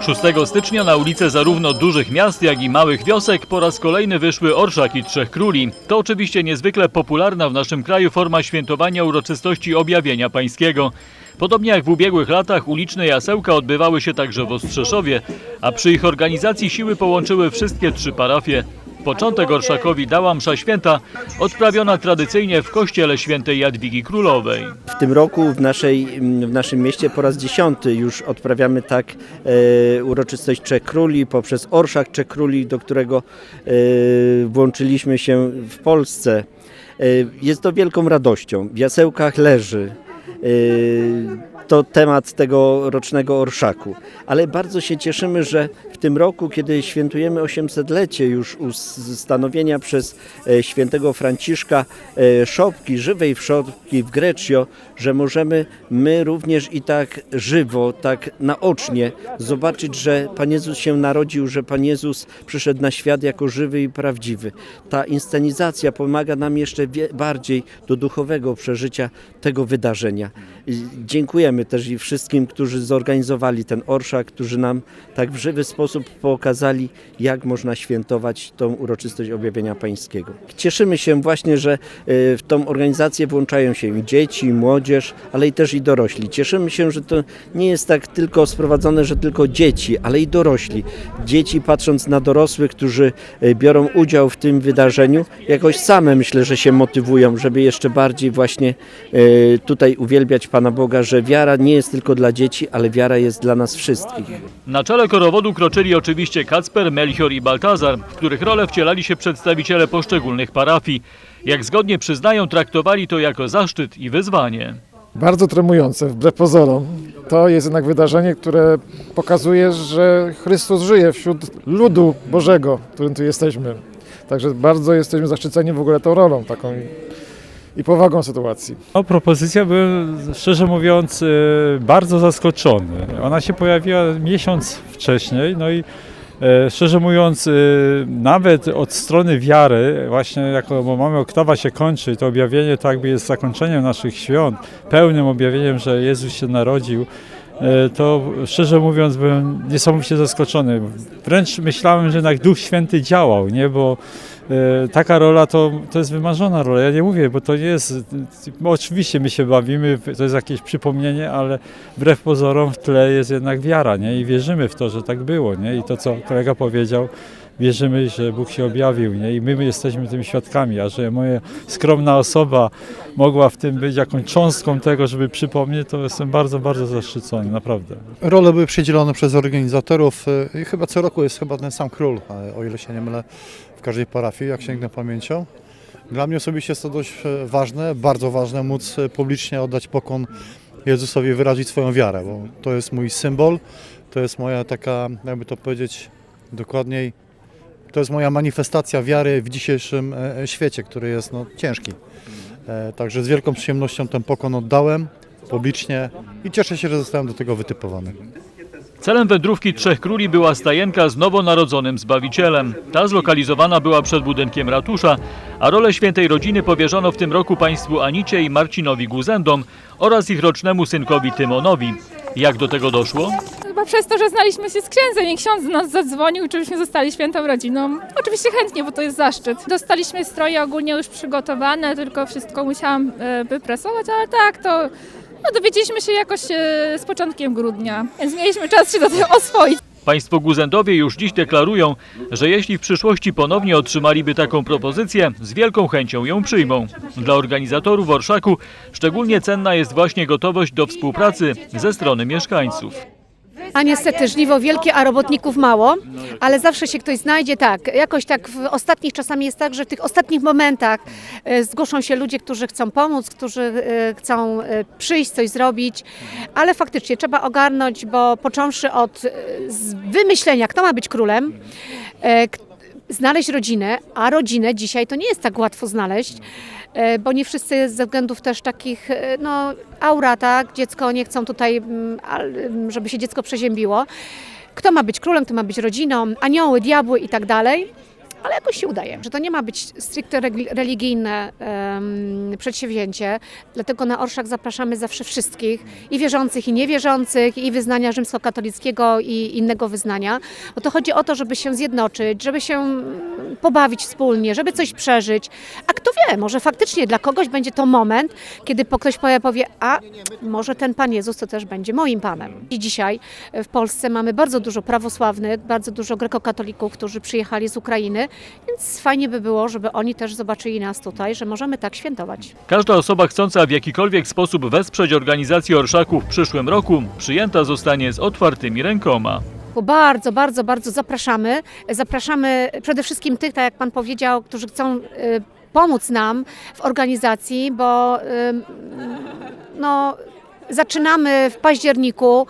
6 stycznia na ulice zarówno dużych miast, jak i małych wiosek po raz kolejny wyszły orszaki Trzech Króli. To oczywiście niezwykle popularna w naszym kraju forma świętowania uroczystości objawienia pańskiego. Podobnie jak w ubiegłych latach uliczne jasełka odbywały się także w Ostrzeszowie, a przy ich organizacji siły połączyły wszystkie trzy parafie. Początek Orszakowi dała msza święta, odprawiona tradycyjnie w kościele świętej Jadwigi Królowej. W tym roku w, naszej, w naszym mieście po raz dziesiąty już odprawiamy tak e, uroczystość Trzech Króli poprzez Orszak Trzech Króli, do którego e, włączyliśmy się w Polsce. E, jest to wielką radością. W jasełkach leży. e, To temat tego rocznego orszaku. Ale bardzo się cieszymy, że w tym roku, kiedy świętujemy 800-lecie już ustanowienia przez e, świętego Franciszka e, szopki, żywej szopki w Greccio, że możemy my również i tak żywo, tak naocznie zobaczyć, że Pan Jezus się narodził, że Pan Jezus przyszedł na świat jako żywy i prawdziwy. Ta inscenizacja pomaga nam jeszcze bardziej do duchowego przeżycia tego wydarzenia. I Dziękujemy też i wszystkim, którzy zorganizowali ten orszak, którzy nam tak w żywy sposób pokazali, jak można świętować tą uroczystość objawienia pańskiego. Cieszymy się właśnie, że e, w tą organizację włączają się i dzieci, i młodzież, ale i też i dorośli. Cieszymy się, że to nie jest tak tylko sprowadzone, że tylko dzieci, ale i dorośli. Dzieci patrząc na dorosłych, którzy e, biorą udział w tym wydarzeniu, jakoś same myślę, że się motywują, żeby jeszcze bardziej właśnie e, tutaj uwielbiać Pana Boga, że wiara nie jest tylko dla dzieci, ale wiara jest dla nas wszystkich. Na czele korowodu kroczyli oczywiście Kacper, Melchior i Baltazar, w których rolę wcielali się przedstawiciele poszczególnych parafii. Jak zgodnie przyznają, traktowali to jako zaszczyt i wyzwanie. bardzo tremujące, wbrew pozorom. To jest jednak wydarzenie, które pokazuje, że Chrystus żyje wśród ludu Bożego, którym tu jesteśmy. Także bardzo jesteśmy zaszczyceni w ogóle tą rolą taką i, powagą sytuacji. No, propozycja byłem, szczerze mówiąc, e, bardzo zaskoczony. Ona się pojawiła miesiąc wcześniej, no i e, szczerze mówiąc, e, nawet od strony wiary, właśnie jako, bo mamy oktawa się kończy, to objawienie to jakby jest zakończeniem naszych świąt, pełnym objawieniem, że Jezus się narodził, to szczerze mówiąc byłem niesamowicie zaskoczony. Wręcz myślałem, że jednak Duch Święty działał, nie, bo E, taka rola to, to jest wymarzona rola. Ja nie mówię, bo to nie jest. bo Oczywiście my się bawimy, to jest jakieś przypomnienie, ale wbrew pozorom w tle jest jednak wiara, nie? I wierzymy w to, że tak było, nie? I to, co kolega powiedział, wierzymy, że Bóg się objawił, nie? I my jesteśmy tymi świadkami, a że moja skromna osoba mogła w tym być jakąś cząstką tego, żeby przypomnieć, to jestem bardzo, bardzo zaszczycony, naprawdę. Role były przydzielone przez organizatorów y, i chyba co roku jest chyba ten sam król, o ile się nie mylę, w każdej parafii, jak sięgnę pamięcią. Dla mnie osobiście jest to dość e, ważne, bardzo ważne móc e, publicznie oddać pokłon Jezusowi, wyrazić swoją wiarę, bo to jest mój symbol, to jest moja taka, jakby to powiedzieć dokładniej, to jest moja manifestacja wiary w dzisiejszym e, e, świecie, który jest no, ciężki. E, Także z wielką przyjemnością ten pokłon oddałem publicznie i cieszę się, że zostałem do tego wytypowany. Celem wędrówki Trzech Króli była stajenka z nowonarodzonym Zbawicielem. Ta zlokalizowana była przed budynkiem ratusza, a rolę świętej rodziny powierzono w tym roku państwu Anicie i Marcinowi Guzendom oraz ich rocznemu synkowi Tymonowi. Jak do tego doszło? Chyba przez to, że znaliśmy się z księdzem i ksiądz do nas zadzwonił, czy byśmy zostali świętą rodziną. Oczywiście chętnie, bo to jest zaszczyt. Dostaliśmy stroje ogólnie już przygotowane, tylko wszystko musiałam e, wypresować, ale tak, to no, dowiedzieliśmy się jakoś e, z początkiem grudnia, więc mieliśmy czas się do tego oswoić. Państwo Guzendowie już dziś deklarują, że jeśli w przyszłości ponownie otrzymaliby taką propozycję, z wielką chęcią ją przyjmą. Dla organizatorów Orszaku szczególnie cenna jest właśnie gotowość do współpracy ze strony mieszkańców. A niestety żniwo wielkie, a robotników mało, ale zawsze się ktoś znajdzie, tak. Jakoś tak w ostatnich czasami jest tak, że w tych ostatnich momentach e, zgłoszą się ludzie, którzy chcą pomóc, którzy e, chcą e, przyjść, coś zrobić, ale faktycznie trzeba ogarnąć, bo począwszy od e, wymyślenia, kto ma być królem, znaleźć rodzinę, a rodzinę dzisiaj to nie jest tak łatwo znaleźć, e, bo nie wszyscy ze względów też takich, e, no aura, tak, dziecko nie chcą tutaj, mm, mm, żeby się dziecko przeziębiło. Kto ma być królem, kto ma być rodziną, anioły, diabły i tak dalej. Ale jakoś się udaje. Że to nie ma być stricte religijne em, przedsięwzięcie, dlatego na Orszak zapraszamy zawsze wszystkich, i wierzących, i niewierzących, i wyznania rzymskokatolickiego, i innego wyznania. Bo to chodzi o to, żeby się zjednoczyć, żeby się mm, pobawić wspólnie, żeby coś przeżyć. A kto wie, może faktycznie dla kogoś będzie to moment, kiedy ktoś powie, powie, a może ten Pan Jezus to też będzie moim Panem. I dzisiaj e, w Polsce mamy bardzo dużo prawosławnych, bardzo dużo grekokatolików, którzy przyjechali z Ukrainy, więc fajnie by było, żeby oni też zobaczyli nas tutaj, że możemy tak świętować. Każda osoba chcąca w jakikolwiek sposób wesprzeć organizację orszaków w przyszłym roku przyjęta zostanie z otwartymi rękoma. Bardzo, bardzo, bardzo zapraszamy. Zapraszamy przede wszystkim tych, tak jak Pan powiedział, którzy chcą y, pomóc nam w organizacji, bo y, no, zaczynamy w październiku.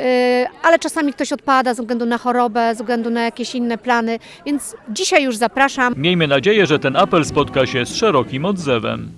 Y, Ale czasami ktoś odpada ze względu na chorobę, ze względu na jakieś inne plany, więc dzisiaj już zapraszam. Miejmy nadzieję, że ten apel spotka się z szerokim odzewem.